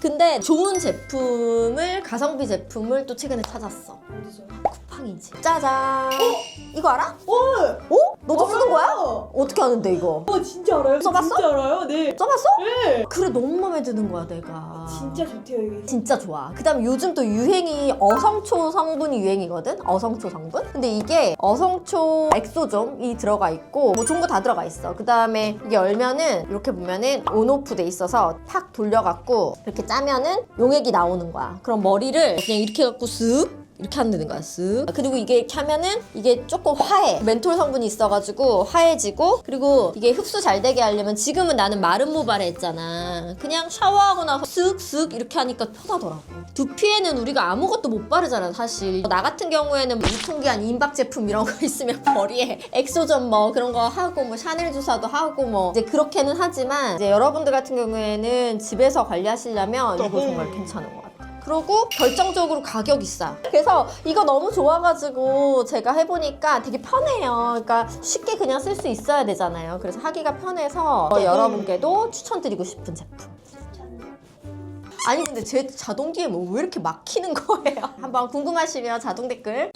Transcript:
근데 좋은 제품을 가성비 제품을 또 최근에 찾았어. 어디서? 쿠팡이지. 짜잔. 이거 알아? 어! 어? 너도 쓰는 거야? 알아요. 어떻게 아는데 이거? 어 진짜 알아요? 써봤어? 진짜 알아요? 네. 써봤어? 네. 그래 너무 마음에 드는 거야 내가. 진짜 좋대요 이게. 진짜 좋아. 그다음에 요즘 또 유행이 어성초 성분이 유행이거든. 어성초 성분. 근데 이게 어성초 엑소점이 들어가 있고 뭐 좋은 거 다 들어가 있어. 그다음에 이게 열면은 이렇게 보면은 온오프 돼 있어서 탁 돌려갖고 이렇게 짜면은 용액이 나오는 거야. 그럼 머리를 그냥 이렇게 갖고 쓱 이렇게 하면 되는 거야, 쓱. 그리고 이게 이렇게 하면은 이게 조금 화해. 멘톨 성분이 있어가지고 화해지고, 그리고 이게 흡수 잘 되게 하려면 지금은 나는 마른 모발에 했잖아. 그냥 샤워하고 나서 쓱쓱 이렇게 하니까 편하더라고. 두피에는 우리가 아무것도 못 바르잖아, 사실. 나 같은 경우에는 뭐 유통기한 임박 제품 이런 거 있으면 머리에 엑소전 뭐 그런 거 하고, 뭐 샤넬 주사도 하고, 뭐 이제 그렇게는 하지만, 이제 여러분들 같은 경우에는 집에서 관리하시려면 이거 정말 괜찮은 것 같아. 그리고 결정적으로 가격이 싸. 그래서 이거 너무 좋아가지고 제가 해보니까 되게 편해요. 그러니까 쉽게 그냥 쓸 수 있어야 되잖아요. 그래서 하기가 편해서 여러분께도 추천드리고 싶은 제품. 아니 근데 제 자동 DM 왜 이렇게 막히는 거예요? 한번 궁금하시면 자동 댓글